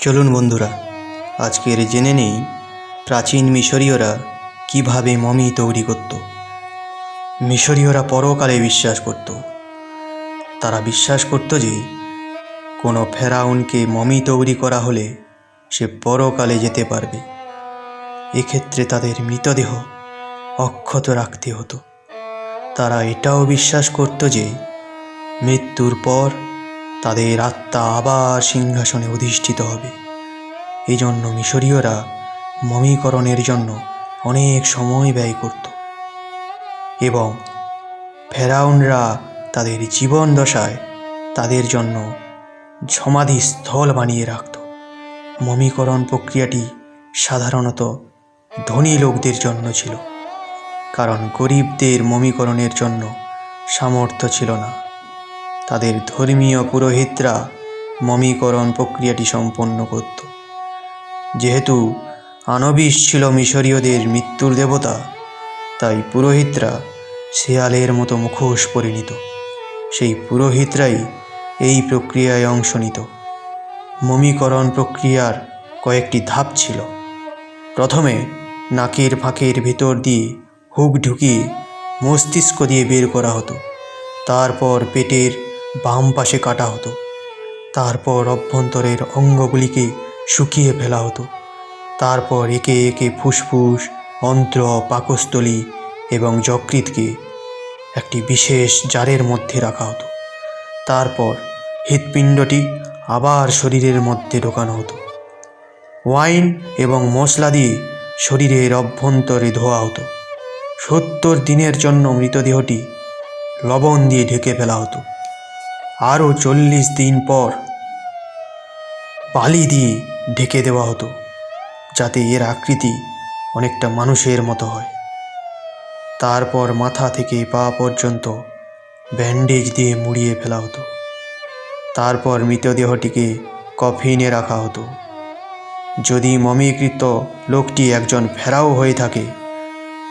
চলুন বন্ধুরা, আজকের জেনে নেই প্রাচীন মিশরীয়রা কীভাবে মমি তৈরি করত। মিশরীয়রা পরকালে বিশ্বাস করত। তারা বিশ্বাস করত যে, কোনো ফেরাউনকে মমি তৈরি করা হলে সে পরকালে যেতে পারবে। এক্ষেত্রে তাদের মৃতদেহ অক্ষত রাখতে হতো। তারা এটাও বিশ্বাস করত যে, মৃত্যুর পর তাদের আত্মা আবার সিংহাসনে অধিষ্ঠিত হবে। এই জন্য মিশরীয়রা মমিকরণের জন্য অনেক সময় ব্যয় করত। এবং ফেরাউনরা তাদের জীবন দশায় তাদের জন্য সমাধি স্থল বানিয়ে রাখত। মমিকরণ প্রক্রিয়াটি সাধারণত ধনী লোকদের জন্য ছিল, কারণ গরিবদের মমিকরণের জন্য সামর্থ্য ছিল না। তাদের ধর্মীয় পুরোহিতরা মমিকরণ প্রক্রিয়াটি সম্পন্ন করত। যেহেতু আনবিস ছিল মিশরীয়দের মৃত্যুর দেবতা, তাই পুরোহিতরা শেয়ালের মতো মুখোশ পরে নিত সেই পুরোহিতরাই এই প্রক্রিয়ায় অংশ নিত। মমিকরণ প্রক্রিয়ার কয়েকটি ধাপ ছিল। প্রথমে নাকের ফাঁকের ভিতর দিয়ে হুক ঢুকিয়ে মস্তিষ্ক দিয়ে বের করা হতো। তারপর পেটের বাম পাশে কাটা হতো। তারপর অভ্যন্তরের অঙ্গগুলিকে শুকিয়ে ফেলা হতো। তারপর একে একে ফুসফুস, অন্ত্র, পাকস্থলী এবং যকৃতকে একটি বিশেষ জারের মধ্যে রাখা হতো। তারপর হৃৎপিণ্ডটি আবার শরীরের মধ্যে ঢোকানো হতো। ওয়াইন এবং মশলা দিয়ে শরীরের অভ্যন্তরে ধোয়া হতো। সত্তর দিনের জন্য মৃতদেহটি লবণ দিয়ে ঢেকে ফেলা হতো। আরও চল্লিশ দিন পর বালি দিয়ে ঢেকে দেওয়া হতো, যাতে এর আকৃতি অনেকটা মানুষের মতো হয়। তারপর মাথা থেকে পা পর্যন্ত ব্যান্ডেজ দিয়ে মুড়িয়ে ফেলা হতো। তারপর মৃতদেহটিকে কফিনে রাখা হতো। যদি মমিকৃত লোকটি একজন ফেরাও হয়ে থাকে,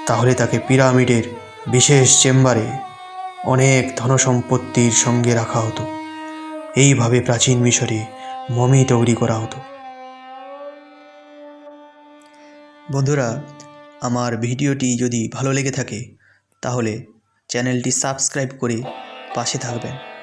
তাহলে তাকে পিরামিডের বিশেষ চেম্বারে অনেক ধনসম্পত্তির সঙ্গে রাখা হতো। এইভাবে প্রাচীন মিশরে মমি তৈরি করা হতো। বন্ধুরা, আমার ভিডিওটি যদি ভালো লেগে থাকে, তাহলে চ্যানেলটি সাবস্ক্রাইব করে পাশে থাকবেন।